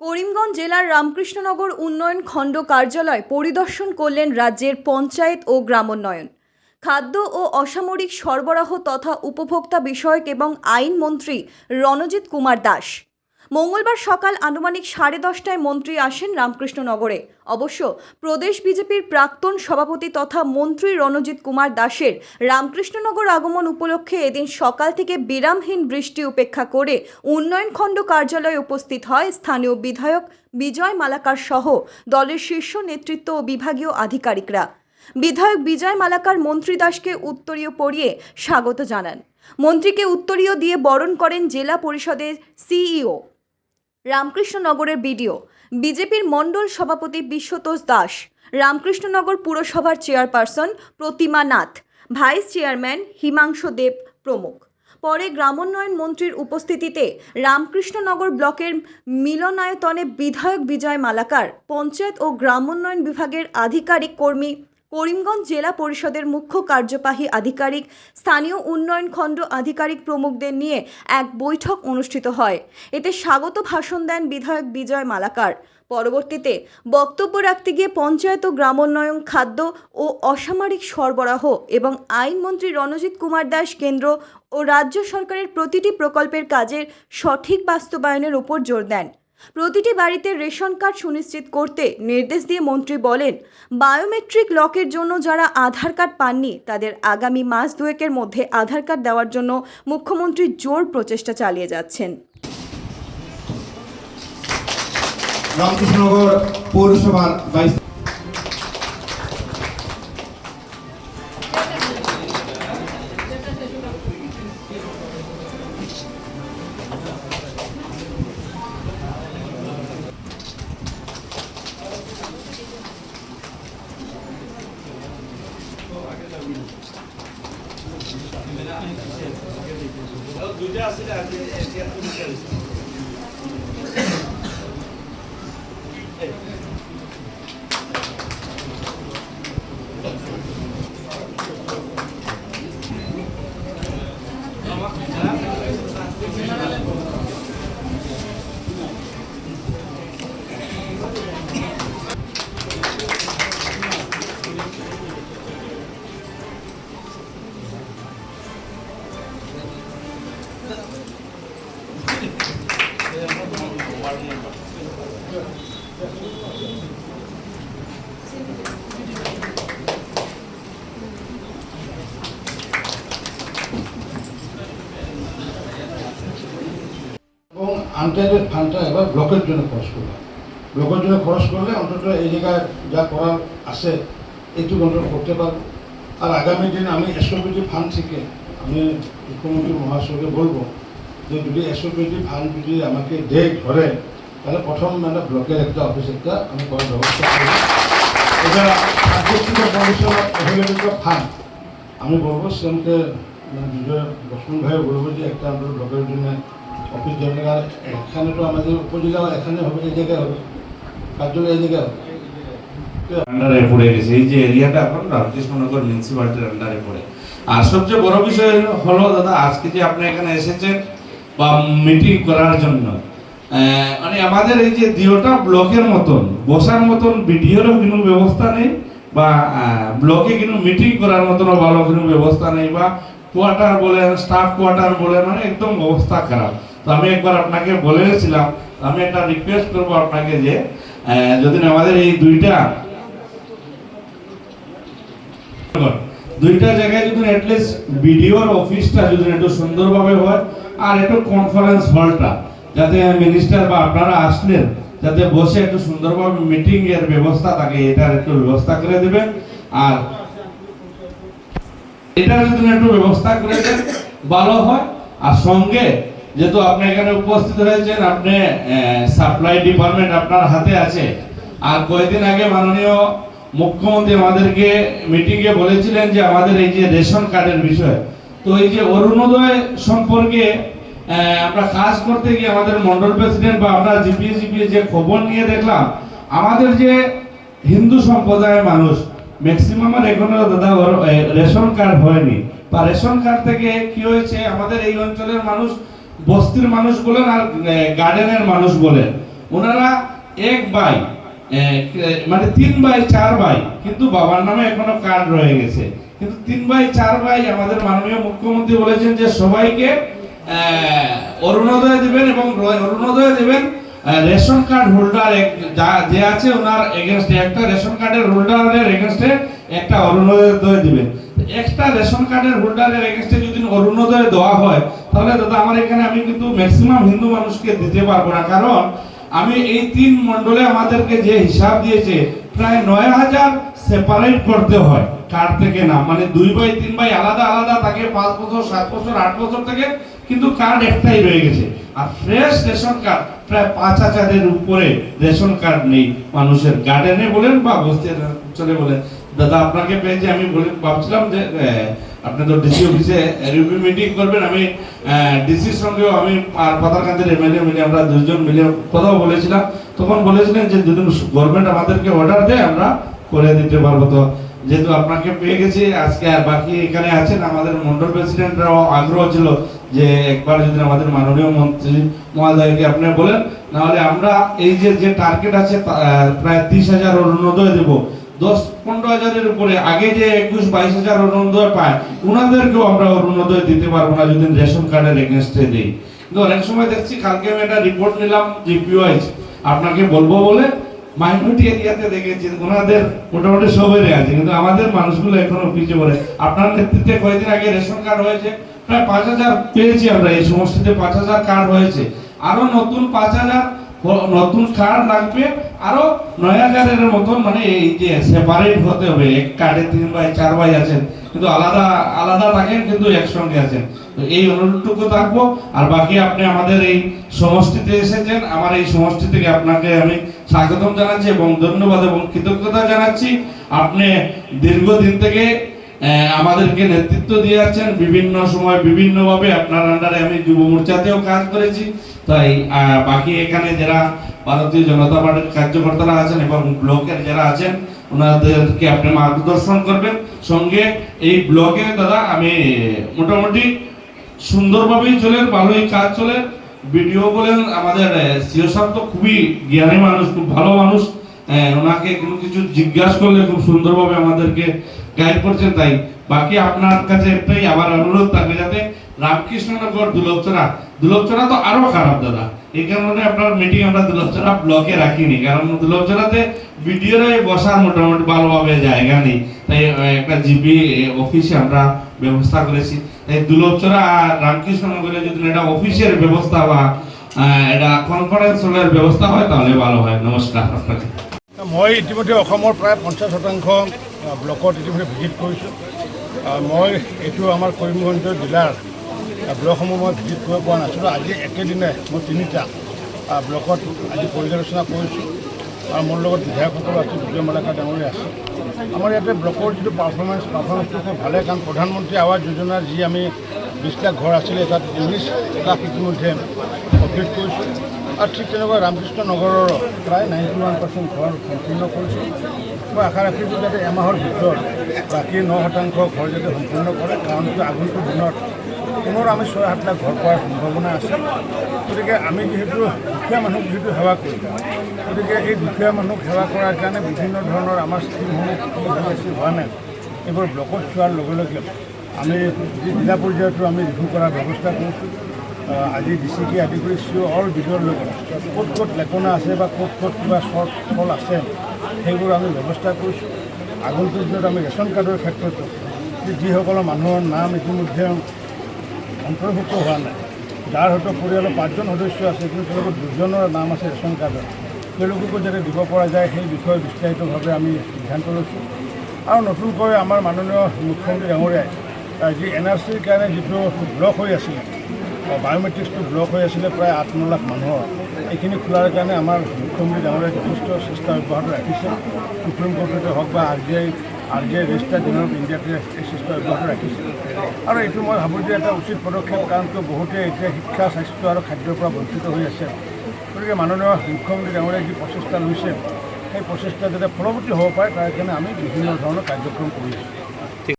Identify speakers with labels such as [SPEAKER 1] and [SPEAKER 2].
[SPEAKER 1] করিমগঞ্জ জেলার রামকৃষ্ণনগর উন্নয়ন খণ্ড কার্যালয় পরিদর্শন করলেন রাজ্যের পঞ্চায়েত ও গ্রামোন্নয়ন। খাদ্য ও অসামরিক সরবরাহ তথা উপভোক্তা বিষয়ক এবং আইন মন্ত্রী রণজিৎ কুমার দাস। মঙ্গলবার সকাল আনুমানিক সাড়ে দশটায় মন্ত্রী আসেন রামকৃষ্ণনগরে। অবশ্য প্রদেশ বিজেপির প্রাক্তন সভাপতি তথা মন্ত্রী রণজিৎ কুমার দাসের রামকৃষ্ণনগর আগমন উপলক্ষে এদিন সকাল থেকে বিরামহীন বৃষ্টি উপেক্ষা করে উন্নয়ন খণ্ড কার্যালয়ে উপস্থিত হয় স্থানীয় বিধায়ক বিজয় মালাকার সহ দলের শীর্ষ নেতৃত্ব ও বিভাগীয় আধিকারিকরা। বিধায়ক বিজয় মালাকার মন্ত্রী দাসকে উত্তরীয় পড়িয়ে স্বাগত জানান। মন্ত্রীকে উত্তরীয় দিয়ে বরণ করেন জেলা পরিষদের সিইও। রামকৃষ্ণনগরের বিডিও, বিজেপির মণ্ডল সভাপতি বিশ্বতোষ দাস, রামকৃষ্ণনগর পুরসভার chairperson Pratima Nath, vice chairman Himanshu Deb প্রমুখ। পরে গ্রামোন্নয়ন মন্ত্রীর উপস্থিতিতে রামকৃষ্ণনগর ব্লকের মিলনায়তনে বিধায়ক বিজয় মালাকার, পঞ্চায়েত ও গ্রামোন্নয়ন বিভাগের আধিকারিক কর্মী করিমগঞ্জ জেলা পরিষদের মুখ্য কার্যবাহী আধিকারিক, স্থানীয় উন্নয়ন খণ্ড আধিকারিক প্রমুখদের নিয়ে এক বৈঠক অনুষ্ঠিত হয়। এতে স্বাগত ভাষণ দেন বিধায়ক বিজয় মালাকার। পরবর্তীতে বক্তব্য রাখতে গিয়ে পঞ্চায়েত ও গ্রামোন্নয়ন, খাদ্য ও অসামরিক সরবরাহ এবং আইনমন্ত্রী রণজিৎ কুমার দাস কেন্দ্র ও রাজ্য সরকারের প্রতিটি প্রকল্পের কাজের সঠিক বাস্তবায়নের উপর জোর দেন। প্রতিটি বাড়িতে রেশন কার্ড সুনিশ্চিত করতে নির্দেশ দিয়ে মন্ত্রী বলেন, বায়োমেট্রিক লকের জন্য যারা আধার কার্ড পাননি, তাদের আগামী মাস দুয়েকের মধ্যে আধার কার্ড দেওয়ার জন্য মুখ্যমন্ত্রী জোর প্রচেষ্টা চালিয়ে যাচ্ছেন।
[SPEAKER 2] রামকৃষ্ণনগর পৌরসভার বাইশ এবং আনটাইডেড ফান্ডটা এবার ব্লকের জন্য খরচ করলাম। ব্লকের জন্য খরচ করলে অন্তত এই জায়গায় যা করার আছে একটু কন্ট্রোল করতে পারব। আর আগামী দিনে আমি এসওপিটি ফান্ড থেকে আমি মুখ্যমন্ত্রী মহাশয়কে বলব যে, যদি এসওপিটি ফান্ড যদি আমাকে দেয় ধরে তাহলে প্রথম মানে ব্লকের একটা অফিস একটা আমি করার ব্যবস্থা করব। অ্যাভেলেবল ফান্ড আমি বলব মানে বিজয় লক্ষ্মণ ভাইও বলব যে, একটা আমরা ব্লকের জন্য অফিস আর এখানে তো আমাদের উপজেলা এখানে হবে, এই জায়গায় হবে। কার্যালয় এই জায়গায়
[SPEAKER 3] আজকে যে আপনি এখানে এসেছেন বা মিটিং করার জন্য মানে আমাদের এই যে দিওটা ব্লকের মতন, বসার মতন, বিডিওরও কোনো ব্যবস্থা নেই বা ব্লকে কোনো মিটিং করার মতন ভালো কোনো ব্যবস্থা নেই বা কোয়ার্টার বলেন স্টাফ কোয়ার্টার বলেন মানে একদম অবস্থা খারাপ। তো আমি একবার আপনাকে বলেছিলাম আমি একটা রিকোয়েস্ট করব আপনাকে যে যদি আমাদের এই দুইটা দুইটা জায়গায় যদি অ্যাটলিস্ট বিডিওর অফিসটা যদি একটু সুন্দরভাবে হয়, আর একটু কনফারেন্স হলটা যাতে মিনিস্টার বা আপনারা আসলেন, যাতে বসে একটু সুন্দরভাবে মিটিং এর ব্যবস্থা থাকে, এটার একটু ব্যবস্থা করে দেবেন। আর এটার যদি একটু ব্যবস্থা করে দেন, ভালো হয়। আর সঙ্গে যেহেতু আপনি এখানে উপস্থিত হয়েছেন আপনি সাপ্লাই ডিপার্টমেন্ট আপনার হাতে আছে। আর কয়েকদিন আগে মাননীয় মুখ্যমন্ত্রী আমাদেরকে মিটিং এ বলেছিলেন যে আমাদের এই যে রেশন কার্ডের বিষয়। তো এই যে অরুণোদয় সম্পর্কে আমরা কাজ করতে গিয়ে আমাদের মন্ডল প্রেসিডেন্ট বা আমরা জিপিএ জিপিএ যে খবর নিয়ে দেখলাম, আমাদের যে হিন্দু সম্প্রদায়ের মানুষ ম্যাক্সিমামের এখনও দাদা রেশন কার্ড হয়নি। বা রেশন কার্ড থেকে কি হয়েছে, আমাদের এই অঞ্চলের মানুষ, বস্তির মানুষ বলেন আর গার্ডেনের মানুষ বলেন, ওনারা এক বাই মানে তিন বাই চার বাই, কিন্তু বাবার নামে এখনও কার্ড রয়ে গেছে। কিন্তু তিন বাই চার বাই আমাদের মাননীয় মুখ্যমন্ত্রী বলেছেন যে সবাইকে অরুণোদয় দেবেন এবং অরুণোদয় দিবেন। রেশন কার্ড হোল্ডার যা, যে আছে ওনার এগেনস্টে একটা, রেশন কার্ডের হোল্ডারের এগেনস্টে একটা অরুণোদয় দিবেন একটা রেশন কার্ডের হোল্ডারের এগেনস্টে যদি অরুণোদয় দেওয়া হয়, তাহলে দাদা, আমার এখানে আমি কিন্তু ম্যাক্সিমাম হিন্দু মানুষকে দিতে পারব না। কারণ আমি এই তিন মন্ডলে আমাদেরকে যে হিসাব দিয়েছে, প্রায় নয় হাজার সেপারেট করতে হয় কার্ড থেকে না। মানে দুই বাই তিন বাই আলাদা আলাদা থাকে, পাঁচ বছর, সাত বছর, আট বছর থেকে কিন্তু কার্ড একটাই রয়ে গেছে। আর ফ্রেশ রেশন কার্ড প্রায় পাঁচ হাজারের উপরে রেশন কার্ড নেই। মানুষের গার্ডেনে বলেন বা বস্তির চলে বলেন। দাদা, আপনাকে পেয়েছি, আমি বলে ভাবছিলাম যে আপনি তো ডিসি অফিসে রিভিউ মিটিং করবেন। আমি ডিসির সঙ্গেও আমি আর পাতারকান্তের এমএলএ মিলে আমরা দুজন মিলে কথাও বলেছিলাম। তখন বলেছিলেন যে, যদি গভর্নমেন্ট আমাদেরকে অর্ডার দেয়, আমরা করে দিতে পারব। তো যেহেতু আপনাকে পেয়ে গেছি, আজকে আর বাকি এখানে আছেন আমাদের মন্ডল প্রেসিডেন্টরাও আগ্রহ ছিল যে একবার যদি আমাদের মাননীয় মন্ত্রী মহোদয়কে আপনি বলেন, নাহলে আমরা এই যে যে টার্গেট আছে প্রায় তিরিশ হাজার অরুণোদয় দেবো। দশ পনেরো হাজারের উপরে, আগে যে একুশ বাইশ হাজার অরুণোদয় পায় ওনাদেরকেও আমরা অরুণোদয় দিতে পারব না যদি রেশন কার্ডের এগেনস্টে দিই। কিন্তু অনেক সময় দেখছি, কালকে আমি একটা রিপোর্ট নিলাম জিপিওয়াইজ আপনাকে বলব বলে মাইনরিটি এরিয়াতে দেখেছি, ওনাদের মোটামুটি সবেরই আছে, কিন্তু আমাদের মানুষগুলো এখনও পিছিয়ে পড়ে। আপনার নেতৃত্বে কয়েকদিন আগে রেশন কার্ড হয়েছে, প্রায় পাঁচ হাজার পেয়েছি আমরা এই সমষ্টিতে, পাঁচ হাজার কার্ড হয়েছে। আরও নতুন পাঁচ হাজার, নতুন কার্ড লাগবে আরও নয় হাজারের মতন মানে এই যে সেপারেট হতে হবে, এক কার্ডে তিন ভাই, চার ভাই আছেন, কিন্তু আলাদা আলাদা থাকেন, কিন্তু একসঙ্গে আছেন। তো এই অনুরোধটুকু থাকব, আর বাকি আপনি আমাদের এই সমষ্টিতে এসেছেন, আমার এই সমষ্টি থেকে আপনাকে আমি স্বাগতম জানাচ্ছি এবং ধন্যবাদ এবং কৃতজ্ঞতা জানাচ্ছি। আপনি দীর্ঘদিন থেকে আমাদেরকে নেতৃত্ব দিয়ে যাচ্ছেন বিভিন্ন সময় বিভিন্নভাবে আপনার আন্ডারে আমি যুব মোর্চাতেও কাজ করেছি। তাই বাকি এখানে যারা ভারতীয় জনতা পার্টির কার্যকর্তারা আছেন এবং ব্লকের যারা আছেন, ওনাদেরকে আপনি মার্গদর্শন করবেন। সঙ্গে এই ব্লকে দাদা, আমি, মোটামুটি সুন্দরভাবেই চলে ভালোই কাজ চলে। ভিডিও বলেন, আমাদের সিও সাহেব তো খুবই জ্ঞানী মানুষ, খুব ভালো মানুষ। ওনাকে কোনো কিছু জিজ্ঞাসা করলে খুব সুন্দরভাবে আমাদেরকে গাইড করছেন তাই। বাকি আপনার কাছে একটাই আবার অনুরোধ থাকবে যাতে রামকৃষ্ণনগর দুলভচরা দুলভচরা তো আরও খারাপ দাদা। এই কারণে আপনার মিটিং আমরা দুলভচরা ব্লকে রাখিনি, কারণ দুলভচরাতে ভিডিওরে বসার মোটামুটি ভালোভাবে জায়গা নেই। তাই একটা জিপি অফিসে আমরা ব্যবস্থা করেছি। এই দুলভচরা আর রামকৃষ্ণনগরে যদি এটা অফিসের ব্যবস্থা বা এটা কনফারেন্স হলের ব্যবস্থা হয়, তাহলে ভালো হয়। নমস্কার আপনাকে।
[SPEAKER 2] মই ইতিমধ্যে অসমৰ প্ৰায় পঞ্চাছ শতাংশ ব্লকত ইতিমধ্যে ভিজিট কৰিছোঁ। মই এইটো আমাৰ কৰিমগঞ্জ জিলাৰ ব্লকসমূহ মই ভিজিট কৰিব পৰা নাছিলোঁ। আজি একেদিনাই মই তিনিটা ব্লকত আজি পৰ্যালোচনা কৰিছোঁ। আৰু মোৰ লগত বিধায়কসকলো আছে, বিজয় মালাকা ডাঙৰীয়া আছে। আমাৰ ইয়াতে ব্লকৰ যিটো পাৰফৰ্মেঞ্চ পাৰফৰ্মেঞ্চটো খুব ভালে। কাৰণ প্ৰধানমন্ত্ৰী আৱাস যোজনাৰ যি আমি বিছ লাখ ঘৰ আছিলে তাত ইংলিছ লাখ ইতিমধ্যে কমপ্লিট কৰিছোঁ আৰু ঠিক তেনেকুৱা ৰামকৃষ্ণ নগৰৰ প্ৰায় নাইণ্টি ওৱান পাৰ্চেণ্ট ঘৰ সম্পূৰ্ণ কৰিছোঁ মই আশা ৰাখিছোঁ যাতে এমাহৰ ভিতৰত বাকী ন শতাংশ ঘৰ যাতে সম্পূৰ্ণ কৰে। কাৰণ আগন্তুক দিনত পুনৰ আমি ছয় সাত লাখ ঘৰ পোৱাৰ সম্ভাৱনা আছে। গতিকে আমি যিহেতু দুখীয়া মানুহক যিহেতু সেৱা কৰোঁ গতিকে এই দুখীয়া মানুহক সেৱা কৰাৰ কাৰণে বিভিন্ন ধৰণৰ আমাৰ স্কীমসমূহ বেছি হোৱা নাই। এইবোৰ ব্লকত চোৱাৰ লগে লগে আমি জিলা পৰ্যায়তো আমি ৰিভিউ কৰাৰ ব্যৱস্থা কৰিছোঁ আজি ডি চি কে আদি কৰি চিঅ' অল বিডিঅ'ৰ লগত ক'ত ক'ত লেকনা আছে বা ক'ত ক'ত কিবা শ্বৰ্ট ফল আছে, সেইবোৰ আমি ব্যৱস্থা কৰিছোঁ। আগন্তুক দিনত আমি ৰেচন কাৰ্ডৰ ক্ষেত্ৰতো যিসকলৰ মানুহৰ নাম ইতিমধ্যে অন্তৰ্ভুক্ত হোৱা নাই। যাৰ হয়তো পৰিয়ালৰ পাঁচজন সদস্য আছে, কিন্তু তেওঁলোকৰ দুজনৰ নাম আছে ৰেচন কাৰ্ডত তেওঁলোককো যাতে দিব পৰা যায় সেই বিষয়ে বিস্তাৰিতভাৱে আমি সিদ্ধান্ত লৈছোঁ। আৰু নতুনকৈ আমাৰ মাননীয় মুখ্যমন্ত্ৰী ডাঙৰীয়াই যি এন আৰ চিৰ কাৰণে যিটো ব্লক হৈ আছিলে বায়'মেট্ৰিক্সটো ব্লক হৈ আছিলে প্ৰায় আঠ, ন লাখ মানুহৰ, এইখিনি খোলাৰ কাৰণে আমাৰ মুখ্যমন্ত্ৰী ডাঙৰীয়াই যথেষ্ট চেষ্টা অব্যাহত ৰাখিছে। সুপ্ৰিম কোৰ্টতে হওক বা আৰ জি আই আৰ যে ৰেজিষ্টাৰ জেনেৰেল অফ ইণ্ডিয়াতে এই চেষ্টা অব্যাহত ৰাখিছে আৰু এইটো মই ভাবোঁ যে এটা উচিত পদক্ষেপ, কাৰণ কিয় বহুতে এতিয়া শিক্ষা, স্বাস্থ্য আৰু খাদ্যৰ পৰা বঞ্চিত হৈ আছে। গতিকে মাননীয় মুখ্যমন্ত্ৰী ডাঙৰীয়াই যি প্ৰচেষ্টা লৈছে, সেই প্ৰচেষ্টা যাতে ফলৱৰ্তী হ'ব পাৰে, তাৰ কাৰণে আমি বিভিন্ন ধৰণৰ কাৰ্যক্ৰম কৰি আছোঁ।